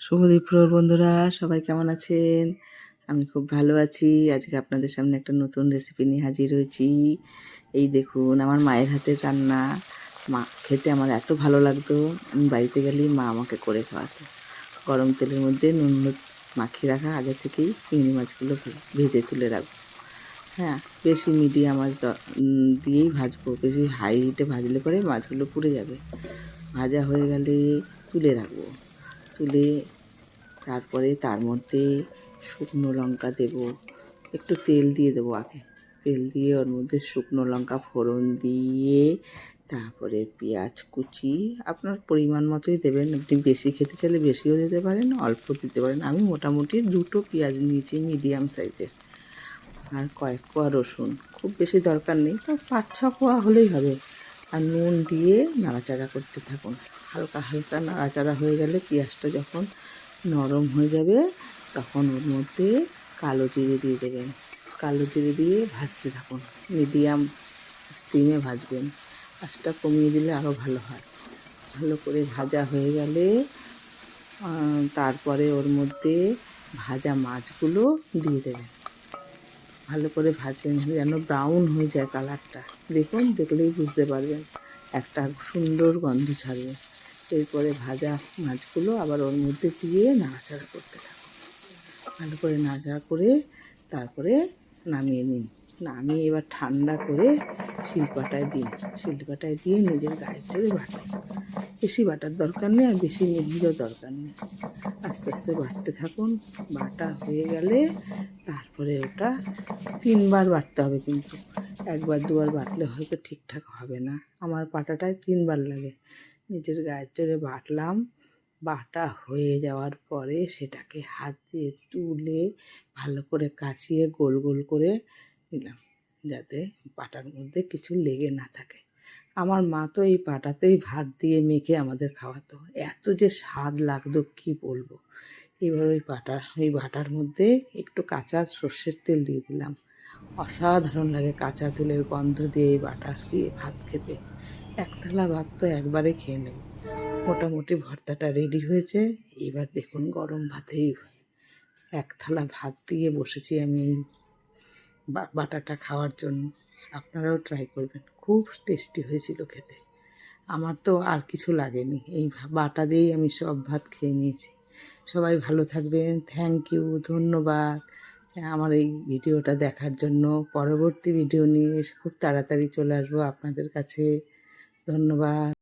শুভদীপ্রর বন্ধুরা, সবাই কেমন আছেন? আমি খুব ভালো আছি। আজকে আপনাদের সামনে একটা নতুন রেসিপি নিয়ে হাজির হয়েছি। এই দেখুন, আমার মায়ের হাতের রান্না। মা, খেতে আমার এত ভালো লাগতো। আমি বাড়িতে গেলেই মা আমাকে করে খাওয়াতো। গরম তেলের মধ্যে নুন মাখিয়ে রাখা, আগে থেকেই চিংড়ি মাছগুলো ভেজে তুলে রাখব। হ্যাঁ বেশি মিডিয়াম মাছ দিয়েই ভাজবো। বেশি হাই হিটে ভাজলে পরে মাছগুলো পুড়ে যাবে। ভাজা হয়ে গেলে তুলে রাখব। তুলে তারপরে তার মধ্যে শুকনো লঙ্কা দেব। একটু তেল দিয়ে দেবো আগে। তেল দিয়ে ওর মধ্যে শুকনো লঙ্কা ফোড়ন দিয়ে তারপরে পেঁয়াজ কুচি, আপনার পরিমাণ মতোই দেবেন। আপনি বেশি খেতে চাইলে বেশিও দিতে পারেন অল্প দিতে পারেন। আমি মোটামুটি দুটো পেঁয়াজ নিয়েছি মিডিয়াম সাইজের। আর কয়েক কোয়া রসুন, খুব বেশি দরকার নেই, তো পাঁচ ছ কোয়া হলেই হবে। আর নুন দিয়ে নাড়াচাড়া করতে থাকুন। হালকা হালকা নাড়াচাড়া হয়ে গেলে পেঁয়াজটা যখন নরম হয়ে যাবে, তখন ওর মধ্যে কালো জিরে দিয়ে দেবেন। কালো জিরে দিয়ে ভাজতে থাকুন। মিডিয়াম স্টিমে ভাজবেন। আঁচটা কমিয়ে দিলে আরও ভালো হয়। ভালো করে ভাজা হয়ে গেলে তারপরে ওর মধ্যে ভাজা মাছগুলো দিয়ে দেবেন। ভালো করে ভাজবেন যেন ব্রাউন হয়ে যায় কালারটা। দেখুন, দেখলেই বুঝতে পারবেন। একটা সুন্দর গন্ধ ছাড়বে। এরপরে ভাজা মাছগুলো আবার ওর মধ্যে দিয়ে নাড়াচাড়া করতে থাকুন ভালো করে নাড়াচাড়া করে তারপরে নামিয়ে নিন। নামিয়ে এবার ঠান্ডা করে শিলপাটায় দিন। শিলপাটায় দিয়ে নিজের গায়ের জোরে বাটুন বেশি বাটার দরকার নেই আর বেশি মিহিরও দরকার নেই। আস্তে আস্তে বাটতে থাকুন। বাটা হয়ে গেলে তারপরে ওটা তিনবার বাটতে হবে কিন্তু। একবার দুবার বাটলে হয়তো ঠিকঠাক হবে না। আমার পাটাটায় তিনবার লাগে। নিজের গায়ের জোরে বাটলাম। বাটা হয়ে যাওয়ার পরে সেটাকে হাত দিয়ে তুলে ভালো করে কাচিয়ে গোল গোল করে নিলাম, যাতে পাটার মধ্যে কিছু লেগে না থাকে। আমার মা তো এই পাটাতেই ভাত দিয়ে মেখে আমাদের খাওয়াতো। এত যে স্বাদ লাগতো, কি বলব? এবার ওই পাটা, ওই বাটার মধ্যে একটু কাঁচা সর্ষের তেল দিয়ে দিলাম। অসাধারণ লাগে কাঁচা তেলের গন্ধ দিয়ে এই বাটা দিয়ে ভাত খেতে। এক থালা ভাত তো একবারে খেয়ে নেব। মোটামুটি ভর্তাটা রেডি হয়েছে। এবার দেখুন গরম ভাতেই এক থালা ভাত দিয়ে বসেছি আমি এই বাটাটা খাওয়ার জন্য। আপনারাও ট্রাই করবেন। খুব টেস্টি হয়েছিল খেতে। আমার তো আর কিছু লাগেনি। এই বাটা দিয়েই আমি সব ভাত খেয়ে নিয়েছি। সবাই ভালো থাকবেন। থ্যাংক ইউ ধন্যবাদ। আমার এই ভিডিওটা দেখার জন্য পরবর্তী ভিডিও নিয়ে খুব তাড়াতাড়ি চলে আসব। আপনাদের কাছে ধন্যবাদ।